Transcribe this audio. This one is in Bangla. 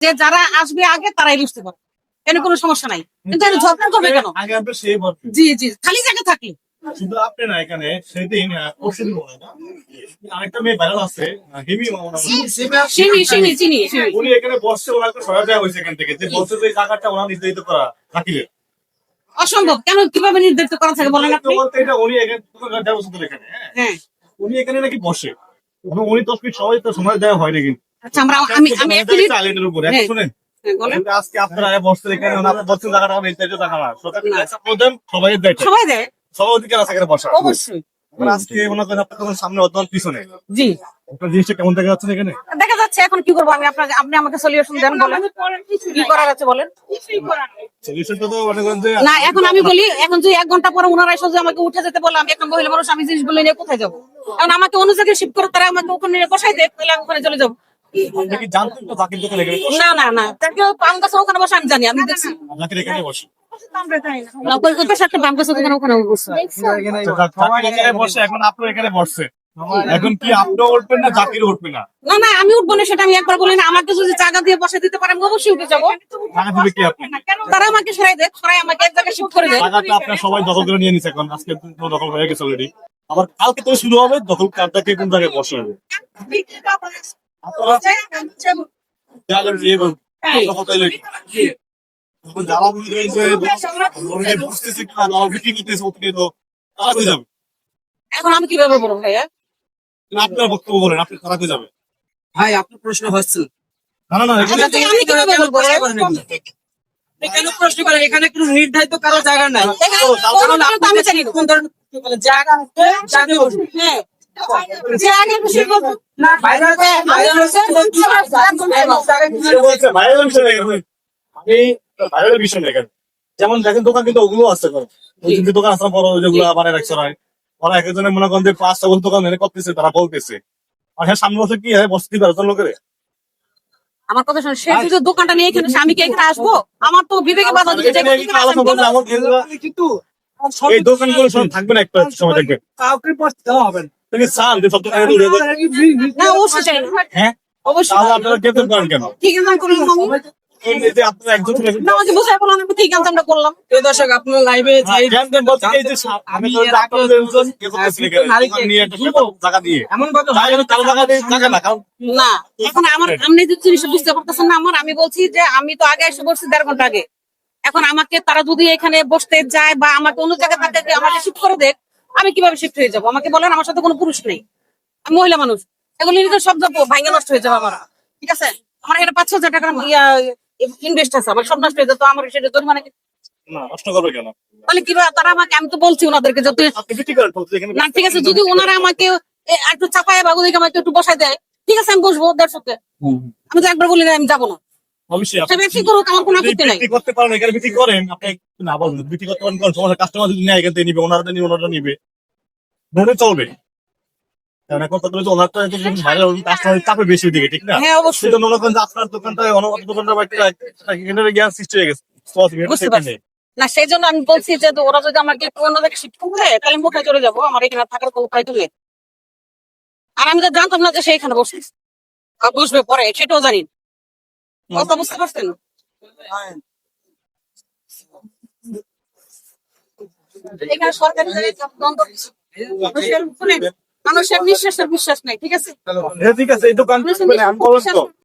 যে যারা আসবে আগে তারাই বুঝতে পারবে। কেন কোনো সমস্যা নাই। কিন্তু এটা ঝগড়া করবে কেন? আগে সেই জি জি খালি জায়গা থাকলে। শুধু আপনি না এখানে সেদিন না, আরেকটা মেয়ে ভাইরাল আছে হিমি। চিনি চিনি চিনি। উনি এখানে বসছে ওনাকে সরাই দেওয়া হয়েছে এখান থেকে যে বলছে যে জায়গাটা ওনার নির্ধারিত করা থাকিলে। অসম্ভব। কেন কীভাবে নির্ধারিত করা থাকে বলেন আপনি? বলতে এটা উনি এখানে এখানে হ্যাঁ। হ্যাঁ। উনি এখানে নাকি বসে। এবং উনি দশ মিনিট সবাই তো সময় দেওয়া হয়নি কিন্তু। আচ্ছা আমরা আমি আমি এক মিনিট আইলেন্ডের উপরে এখন হ্যাঁ। শুনেন। হ্যাঁ, আজকে আপনারা বসছেন এখানে জায়গাটা জায়গা না। প্রধান সবাই দায়িত্ব সবাই দেয়। সবাই অধিকার আছে এখানে বসা অবশ্যই। আজকে মনে করেন আপনার সামনে অর্ধমান পিছনে জি। আপনার জিনিসটা কেমন দেখা যাচ্ছে এখানে? দেখা যাচ্ছে এখন কি করব? আমি আপনাকে আপনি আমাকে সলিউশন দেন বলেন। কি করার আছে বলেন? সলিউশনটা তো না এখন আমি বলি এখন যদি এক ঘণ্টা পরে ওনারা এসে আমাকে উঠে যেতে বলে আমি একটা মহিলা মানুষ আমি জিনিসগুলো নিয়ে কোথায় যাব? এখন আমাকে অন্য জায়গায় শিফট করে তারা আমাকে ওখানে নিয়ে বসাই দেয় তাহলে আমি ওখানে চলে যাব। না না না তাকে ওখানে বসে আমি জানি আমি দেখছি। বসে। ওই পাশে একটা পাম গাছ ওখানে ওখানে বসে। জাকির এখানে বসে এখন আপনি এখানে কি আপনিও উঠবেন না জাকির উঠবে না? না না আমি উঠবো না সেটা আমি একবার বলি না। আমাকে যদি জায়গা দিয়ে বসে দিতে পারে আমি অবশ্যই উঠে যাব। টাকা দিবে কি আপনি? তারা আমাকে সরাই দেয় সরাই আমাকে এক জায়গায় শিফট করে দেয় আপনার সবাই দখল করে নিয়ে নিছে এখন। আজকে দখল হয়ে গেছে অলরেডি আবার কালকে তো শুরু হবে দখল কারটাকে কোন জায়গায় বসে হবে আপনারা। এখন মনে হয়ে আমি কীভাবে বলব ভাইয়া বক্তব্য বলেন আপনি খারাপ হয়ে যাবে ভাই আপনার প্রশ্ন হচ্ছে না না না এখানে আমি আমি কীভাবে বলব কেন প্রশ্ন করেন এখানে কোনো নির্ধারিত কারও জায়গা নাই জায়গা যেমন দেখেন দোকান কিন্তু ওগুলো আছে। দোকান না বড় যেগুলো বানায় রাখছে ওরা ওরা এক একজনের মনে করেন যে পাঁচটা বছর দোকান এনে করতেছে তারা বলতেছে আর হ্যাঁ সামনে বছর কি হয় বসতে এত লোকের আমার কথা শুনে সে যদি দোকানটা নিয়ে এখানে আমি এখানে আসব আমার তো বিবেকে বাধা দিতে কিন্তু এই দোকানগুলো সব থাকবে না একটা সময় থাকবে কাউকে বসতে দেওয়া হবে না। তুমি চান যে সব দোকানে উড়ে না অবশ্যই চাই হ্যাঁ? অবশ্যই তাহলে আপনারা কেতন করেন কেন? ঠিক আছে আমি করলাম আমি এই যে আমি বলছে এই যে আমি তো আগে এসে বসছি দেড় ঘণ্টা আগে। এখন আমাকে তারা যদি এখানে বসতে যায় বা আমাকে অন্য জায়গায় থাকতে আমাকে শিফট করে দেখ আমি কীভাবে শিফট হয়ে যাব? আমাকে বলেন আমার সাথে কোনো পুরুষ নেই। আমি মহিলা মানুষ। এগুলো শব্দ ভাঙ্গে নষ্ট হয়ে যাবে আমার। ঠিক আছে? আমার এখানে পাঁচ হাজার টাকার ইনভেস্ট আছে আমার সব নষ্ট হয়ে যেত আমার সেটা তোর মানে নষ্ট করবে কেন? তাহলে তারা আমাকে আমি তো বলছি ওনাদেরকে যত না ঠিক আছে যদি ওনারা আমাকে একটু চাপায় আমাকে একটু বসায় দেয় ঠিক আছে আমি বসবো আমি তো একবার বলি না আমি যাব না। অবশ্যই আপনি ব্যক্তি করুক আমার কোনো আপত্তি নাই। বিক্রি করতে পারেন এখানে বিক্রি করেন আপনি না বলেন বিক্রি করতে পারেন করেন সমস্যা কাস্টমার যদি নেয় এখান থেকে নিবে ওনারা নিবে ওনারা নিবে ধরে চলবে। কারণ এখন তো ওনার তো বাইরে কাস্টমার চাপে বেশি দিকে ঠিক না? হ্যাঁ অবশ্যই। মনে করেন যে আপনার দোকানটা অন্য দোকানটা এখানে জ্ঞান সৃষ্টি হয়ে গেছে। বুঝতে পারছি। না সেই জন্য আমি বলছি যে ওরা যদি আমাকে একটু অন্য জায়গায় শিফট করে তাহলে আমি কোথায় চলে যাব আমার এখানে থাকার কোনো উপায় তো আর আমি তো জানতাম না যে সে এখানে বসে বসবে পরে সেটাও জানি। কথা বুঝতে পারছেন? এখানে সরকারি মানুষের নিঃশ্বাসের বিশ্বাস নাই ঠিক আছে? ঠিক আছে এই দোকান আমি বলেন তো।